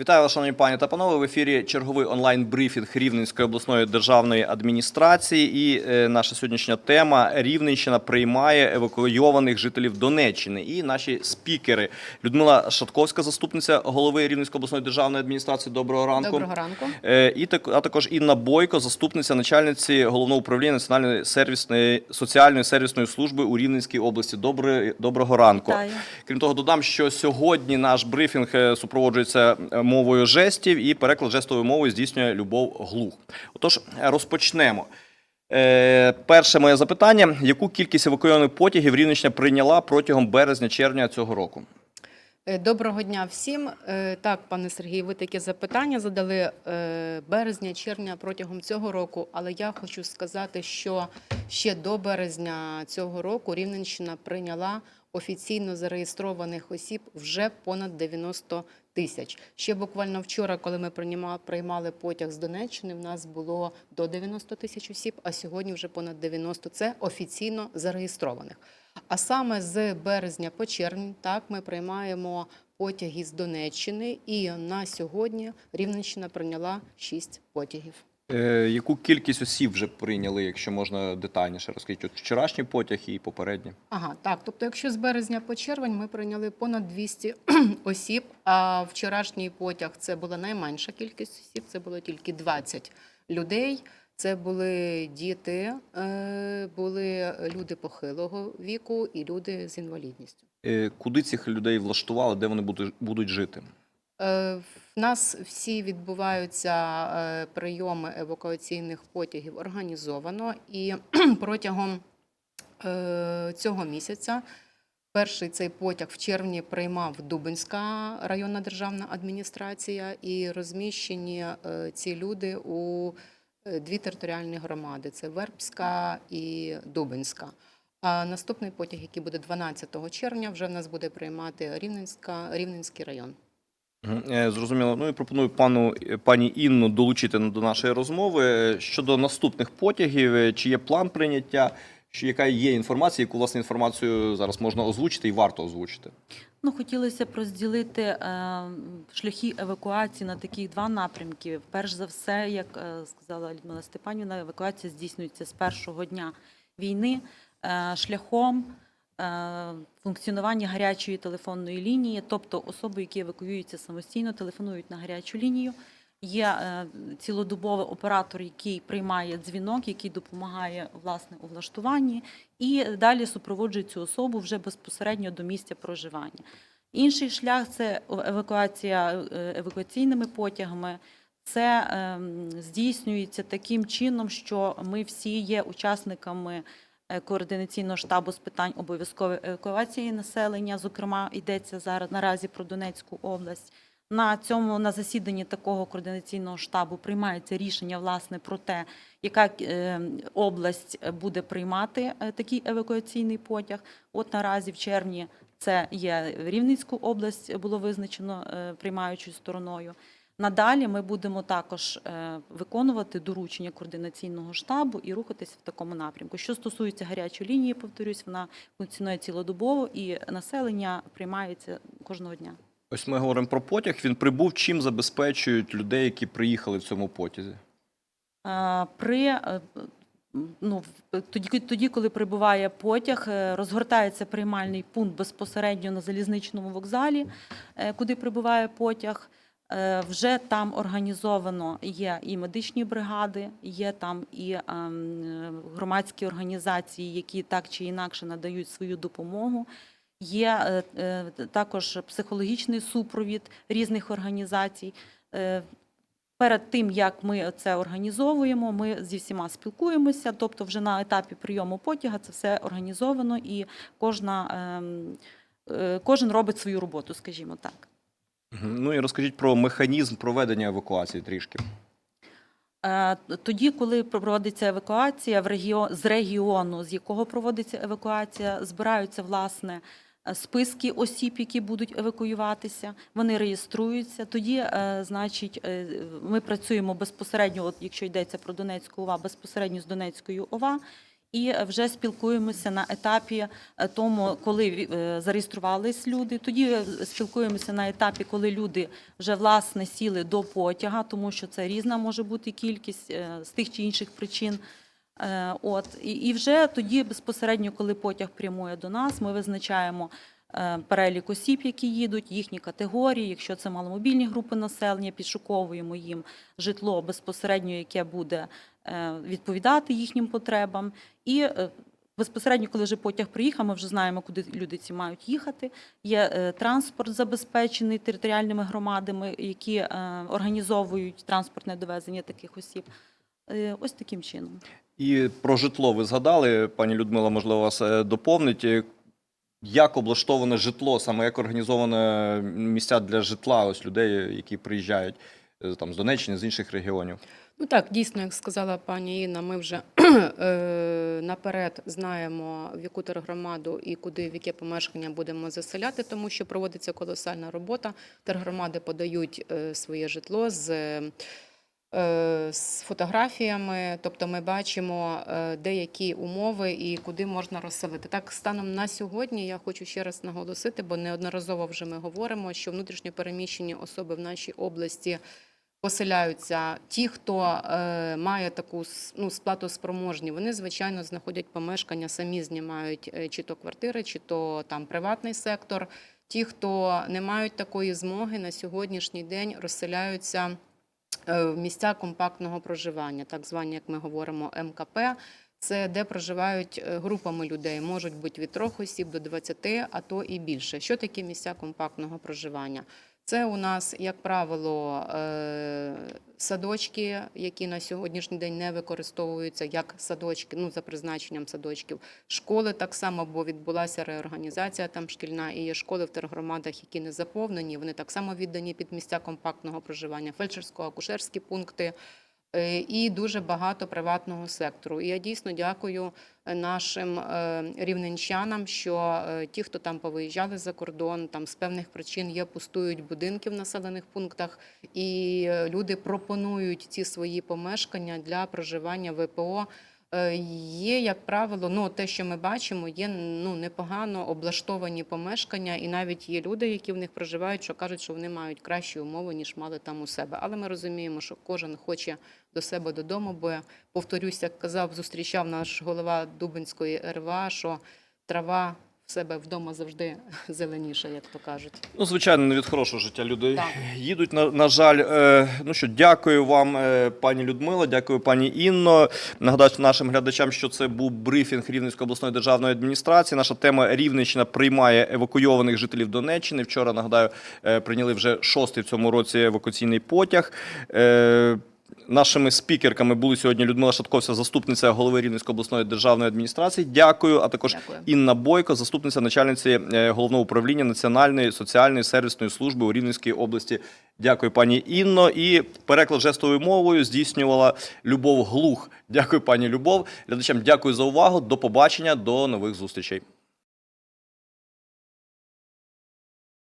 Вітаю вас, шановні пані та панове. В ефірі черговий онлайн-брифінг Рівненської обласної державної адміністрації. І е, наша сьогоднішня тема Рівненщина приймає евакуйованих жителів Донеччини. І наші спікери Людмила Шатковська, заступниця голови Рівненської обласної державної адміністрації. Доброго ранку. Доброго ранку. Е, І так, а також Інна Бойко, заступниця начальниці головного управління Національної сервісної соціальної сервісної служби у Рівненській області. Добре, доброго ранку. Вітаю. Крім того, додам, що сьогодні наш брифінг е, супроводжується е, мовою жестів і переклад жестовою мовою здійснює Любов Глух. Отож, розпочнемо. Е, перше моє запитання: яку кількість евакуйованих потягів Рівненщина прийняла протягом березня-червня цього року? Е, Доброго дня всім. Е, Так, пане Сергій, ви таке запитання задали е, березня, червня протягом цього року. Але я хочу сказати, що ще до березня цього року Рівненщина прийняла офіційно зареєстрованих осіб вже понад 90 тисяч. Ще буквально вчора, коли ми прийма- приймали потяг з Донеччини, в нас було до 90 тисяч осіб, а сьогодні вже понад 90 – це офіційно зареєстрованих. А саме з березня по червень, так ми приймаємо потяги з Донеччини, і на сьогодні Рівненщина прийняла 6 потягів. Е, яку кількість осіб вже прийняли, якщо можна детальніше розкажіть? От вчорашній потяг і попередній. Ага, так. Тобто, якщо з березня по червень ми прийняли понад 200 осіб, а вчорашній потяг це була найменша кількість осіб, це було тільки 20 людей. Це були діти, е, були люди похилого віку і люди з інвалідністю. Е, Куди цих людей влаштували, де вони будуть жити? Е, В нас всі відбуваються е, прийоми евакуаційних потягів організовано, і протягом е, цього місяця перший цей потяг в червні приймав Дубинська районна державна адміністрація, і розміщені ці люди у дві територіальні громади: це Вербська і Дубинська. А наступний потяг, який буде 12 червня, вже в нас буде приймати Рівненська, Рівненський район. Е, Зрозуміло. Ну і пропоную пану е, пані Інну долучити до нашої розмови щодо наступних потягів. е, Чи є план прийняття? Що яка є інформація, яку власне інформацію зараз можна озвучити і варто озвучити? Ну, хотілося б розділити е, шляхи евакуації на таких два напрямки. Перш за все, як е, сказала Людмила Степанівна, евакуація здійснюється з першого дня війни е, шляхом функціонування гарячої телефонної лінії, тобто особи, які евакуюються самостійно, телефонують на гарячу лінію. Є е, цілодобовий оператор, який приймає дзвінок, який допомагає власне у влаштуванні, і далі супроводжує цю особу вже безпосередньо до місця проживання. Інший шлях це евакуація е, евакуаційними потягами. Це ем, здійснюється таким чином, що ми всі є учасниками е, координаційного штабу з питань обов'язкової евакуації населення. Зокрема, йдеться зараз наразі про Донецьку область. На цьому на засіданні такого координаційного штабу приймається рішення власне про те, яка е, область буде приймати е, такий евакуаційний потяг. От наразі в червні це є Рівненську область, було визначено е, приймаючою стороною. Надалі ми будемо також е, виконувати доручення координаційного штабу і рухатися в такому напрямку. Що стосується гарячої лінії, повторюсь, вона функціонує цілодобово і населення приймається кожного дня. Ось ми говоримо про потяг. Він прибув. Чим забезпечують людей, які приїхали в цьому потязі? Е, При е, ну, тоді, тоді, коли прибуває потяг, розгортається приймальний пункт безпосередньо на залізничному вокзалі, куди прибуває потяг. Е, Вже там організовано є і медичні бригади, є там і ем, громадські організації, які так чи інакше надають свою допомогу. Є е, е, також психологічний супровід різних організацій. Перед тим як ми це організовуємо, ми зі всіма спілкуємося. Тобто, вже на етапі прийому потяга це все організовано, і кожна ем, кожен робить свою роботу, скажімо так. Ну і розкажіть про механізм проведення евакуації трішки. Е, Тоді, коли проводиться евакуація в регіон з регіону, з якого проводиться евакуація, збираються власне е, списки осіб, які будуть евакуюватися. Вони реєструються. Тоді, е, значить, ми працюємо безпосередньо, от якщо йдеться про Донецьку ОВА, безпосередньо з Донецькою ОВА. І вже спілкуємося на етапі е, тому, коли е, зареєструвались люди. Тоді е, спілкуємося на етапі, коли люди вже власне сіли до потяга, тому що це різна може бути кількість з тих чи інших причин. От і, вже тоді безпосередньо, коли потяг прямує до нас, ми визначаємо перелік осіб, які їдуть, їхні категорії. Якщо це маломобільні групи населення, підшуковуємо їм житло безпосередньо, яке буде відповідати їхнім потребам. І е, безпосередньо, коли вже потяг приїхав, ми вже знаємо, куди люди ці мають їхати. Є е, транспорт забезпечений територіальними громадами, які е, організовують транспортне довезення таких осіб. Е, Ось таким чином. І про житло ви згадали, пані Людмила, можливо, вас е, доповнить. Е, Як облаштоване житло, саме як організоване місця для житла ось людей, які приїжджають е, там з Донеччини, з інших регіонів? Ну так, дійсно, як сказала пані Інна, ми вже е, наперед знаємо, в яку тергромаду і куди, в яке помешкання будемо заселяти, тому що проводиться колосальна робота. Тергромади подають е, своє житло з. е, З фотографіями, тобто ми бачимо деякі умови і куди можна розселити. Так, станом на сьогодні я хочу ще раз наголосити, бо неодноразово вже ми говоримо, що внутрішньо переміщені особи в нашій області поселяються. Ті, хто е, має таку ну, сплатоспроможні, вони звичайно знаходять помешкання, самі знімають е, чи то квартири, чи то там приватний сектор. Ті, хто не мають такої змоги, на сьогоднішній день розселяються е, в місця компактного проживання, так звані, як ми говоримо, МКП. Це де проживають е, групами людей, можуть бути від трьох осіб до 20, а то і більше. Що таке місця компактного проживання? Це у нас, як правило, е, садочки, які на сьогоднішній день не використовуються як садочки, ну за призначенням садочків. Школи так само, бо відбулася реорганізація там шкільна, і є школи в тергромадах, які не заповнені. Вони так само віддані під місця компактного проживання, фельдшерсько-акушерські пункти. Е, І дуже багато приватного сектору. І я дійсно дякую е, нашим е, рівненчанам, що ті, хто там повиїжджали за кордон, там з певних причин є пустують будинки в населених пунктах, і люди пропонують ці свої помешкання для проживання ВПО. Е, Є, як правило, ну те, що ми бачимо, є ну непогано облаштовані помешкання, і навіть є люди, які в них проживають, що кажуть, що вони мають кращі умови ніж мали там у себе. Але ми розуміємо, що кожен хоче до себе додому, бо повторюсь, як казав, зустрічав наш голова Дубинської РВА, що трава себе вдома завжди зеленіша, як то кажуть. Ну, звичайно, не від хорошого життя люди Так. їдуть. На, на жаль, е, ну що, дякую вам, е, пані Людмила, дякую, пані Інно. Нагадаю нашим глядачам, що це був брифінг Рівненської обласної державної адміністрації. Наша тема Рівненщина приймає евакуйованих жителів Донеччини. Вчора нагадаю, е, прийняли вже шостий в цьому році евакуаційний потяг. Е, Нашими спікерками були сьогодні Людмила Шатковська, заступниця голови Рівненської обласної державної адміністрації. Дякую. А також Дякую. Інна Бойко, заступниця начальниці е, головного управління Національної соціальної сервісної служби у Рівненській області. Дякую, пані Інно. І переклад жестовою мовою здійснювала Любов Глух. Дякую, пані Любов. Глядачам дякую за увагу. До побачення, до нових зустрічей.